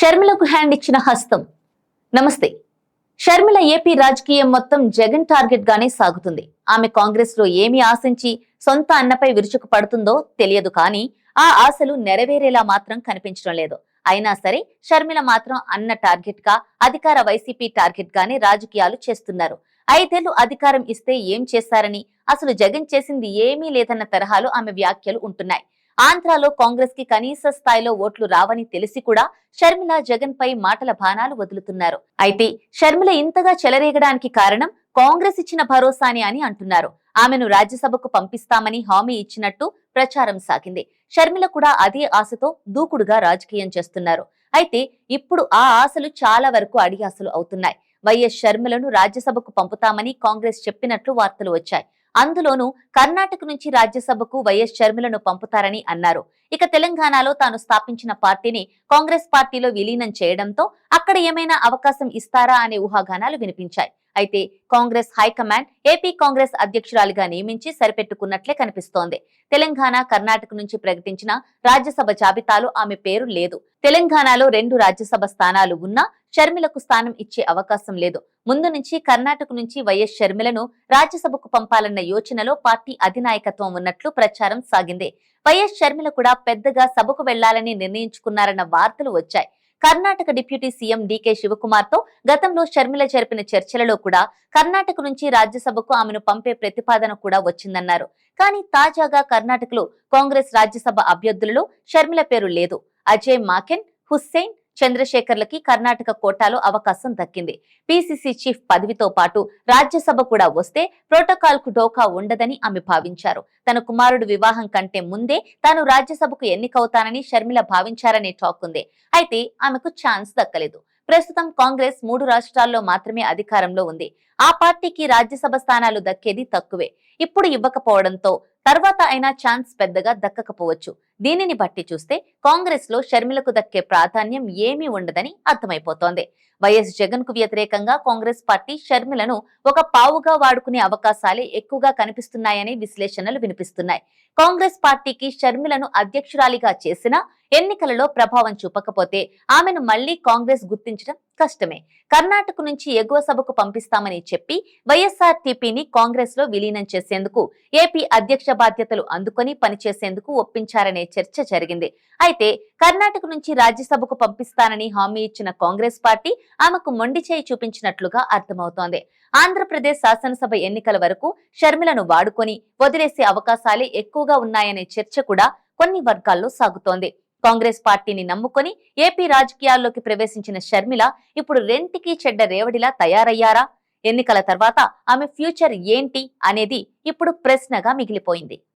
షర్మిలకు హ్యాండ్ ఇచ్చిన హస్తం. నమస్తే. షర్మిల ఏపీ రాజకీయం మొత్తం జగన్ టార్గెట్ గానే సాగుతుంది. ఆమె కాంగ్రెస్లో ఏమి ఆశించి సొంత అన్నపై విరుచుకు పడుతుందో తెలియదు కానీ ఆ ఆశలు నెరవేరేలా మాత్రం కనిపించడం లేదు. అయినా సరే షర్మిల మాత్రం అన్న టార్గెట్గా అధికార వైసీపీ టార్గెట్ గానే రాజకీయాలు చేస్తున్నారు. ఐదేళ్ళు అధికారం ఇస్తే ఏం చేశారని అసలు జగన్ చేసింది ఏమీ లేదన్న తరహాలో ఆమె వ్యాఖ్యలు ఉంటున్నాయి. ఆంధ్రాలో కాంగ్రెస్కి కనీస స్థాయిలో ఓట్లు రావని తెలిసి కూడా షర్మిల జగన్ పై మాటల బాణాలు వదులుతున్నారు. అయితే షర్మిల ఇంతగా చెలరేగడానికి కారణం కాంగ్రెస్ ఇచ్చిన భరోసాని అని అంటున్నారు. ఆమెను రాజ్యసభకు పంపిస్తామని హామీ ఇచ్చినట్టు ప్రచారం సాగింది. షర్మిల కూడా అదే ఆశతో దూకుడుగా రాజకీయం చేస్తున్నారు. అయితే ఇప్పుడు ఆ ఆశలు చాలా వరకు అడియాసలు అవుతున్నాయి. వైఎస్ షర్మిలను రాజ్యసభకు పంపుతామని కాంగ్రెస్ చెప్పినట్లు వార్తలు వచ్చాయి. అందులోనూ కర్ణాటక నుంచి రాజ్యసభకు వైఎస్ షర్మిలను పంపుతారని అన్నారు. ఇక తెలంగాణలో తాను స్థాపించిన పార్టీని కాంగ్రెస్ పార్టీలో విలీనం చేయడంతో అక్కడ ఏమైనా అవకాశం ఇస్తారా అనే ఊహాగానాలు వినిపించాయి. అయితే Congress high command AP Congress అధ్యక్షురాలిగా నియమించి సరిపెట్టుకున్నట్లే కనిపిస్తోంది. తెలంగాణ కర్ణాటక నుంచి ప్రకటించిన రాజ్యసభ జాబితాలో ఆమె పేరు లేదు. తెలంగాణలో రెండు రాజ్యసభ స్థానాలు ఉన్నా షర్మిలకు స్థానం ఇచ్చే అవకాశం లేదు. ముందు నుంచి కర్ణాటక నుంచి వైఎస్ షర్మిలను రాజ్యసభకు పంపాలన్న యోచనలో పార్టీ అధినాయకత్వం ఉన్నట్లు ప్రచారం సాగింది. వైఎస్ షర్మిల కూడా పెద్దగా సభకు వెళ్ళాలని నిర్ణయించుకున్నారన్న వార్తలు వచ్చాయి. కర్ణాటక డిప్యూటీ సీఎం డీకే శివకుమార్తో గతంలో షర్మిల జరిపిన చర్చలలో కూడా కర్ణాటక నుంచి రాజ్యసభకు ఆమెను పంపే ప్రతిపాదన కూడా వచ్చిందన్నారు. కానీ తాజాగా కర్ణాటకలో కాంగ్రెస్ రాజ్యసభ అభ్యర్థులలో షర్మిల పేరు లేదు. అజయ్ మాకెన్ హుస్సేన్ చంద్రశేఖర్లకి కర్ణాటక కోటాలో అవకాశం దక్కింది. పిసిసి చీఫ్ పదవితో పాటు రాజ్యసభ కూడా వస్తే ప్రోటోకాల్కు డోకా ఉండదని ఆమె భావించారు. తన కుమారుడు వివాహం కంటే ముందే తాను రాజ్యసభకు ఎన్నికవుతానని షర్మిల భావించారనే టాక్ ఉంది. అయితే ఆమెకు ఛాన్స్ దక్కలేదు. ప్రస్తుతం కాంగ్రెస్ మూడు రాష్ట్రాల్లో మాత్రమే అధికారంలో ఉంది. ఆ పార్టీకి రాజ్యసభ స్థానాలు దక్కేది తక్కువే. ఇప్పుడు ఇవ్వకపోవడంతో తర్వాత అయినా ఛాన్స్ పెద్దగా దక్కకపోవచ్చు. దీనిని బట్టి చూస్తే కాంగ్రెస్లో షర్మిలకు దక్కే ప్రాధాన్యం ఏమీ ఉండదని అర్థమైపోతోంది. వైఎస్ జగన్కు వ్యతిరేకంగా కాంగ్రెస్ పార్టీ షర్మిలను ఒక పావుగా వాడుకునే అవకాశాలే ఎక్కువగా కనిపిస్తున్నాయని విశ్లేషణలు వినిపిస్తున్నాయి. కాంగ్రెస్ పార్టీకి షర్మిలను అధ్యక్షురాలిగా చేసినా ఎన్నికలలో ప్రభావం చూపకపోతే ఆమెను మళ్ళీ కాంగ్రెస్ గుర్తించడం కష్టమే. కర్ణాటక నుంచి ఎగువ సభకు పంపిస్తామని చెప్పి వైఎస్ఆర్ టీపీని కాంగ్రెస్లో విలీనం చేసేందుకు ఏపీ అధ్యక్ష బాధ్యతలు అందుకొని పనిచేసేందుకు ఒప్పించారనే చర్చ జరిగింది. అయితే కర్ణాటక నుంచి రాజ్యసభకు పంపిస్తానని హామీ ఇచ్చిన కాంగ్రెస్ పార్టీ ఆమెకు మొండి చేయి చూపించినట్లుగా అర్థమవుతోంది. ఆంధ్రప్రదేశ్ శాసనసభ ఎన్నికల వరకు షర్మిలను వాడుకొని వదిలేసే అవకాశాలే ఎక్కువగా ఉన్నాయనే చర్చ కూడా కొన్ని వర్గాల్లో సాగుతోంది. కాంగ్రెస్ పార్టీని నమ్ముకొని ఏపీ రాజకీయాల్లోకి ప్రవేశించిన షర్మిల ఇప్పుడు రెంటికి చెడ్డ రేవడిలా తయారయ్యారా? ఎన్నికల తర్వాత ఆమె ఫ్యూచర్ ఏంటి అనేది ఇప్పుడు ప్రశ్నగా మిగిలిపోయింది.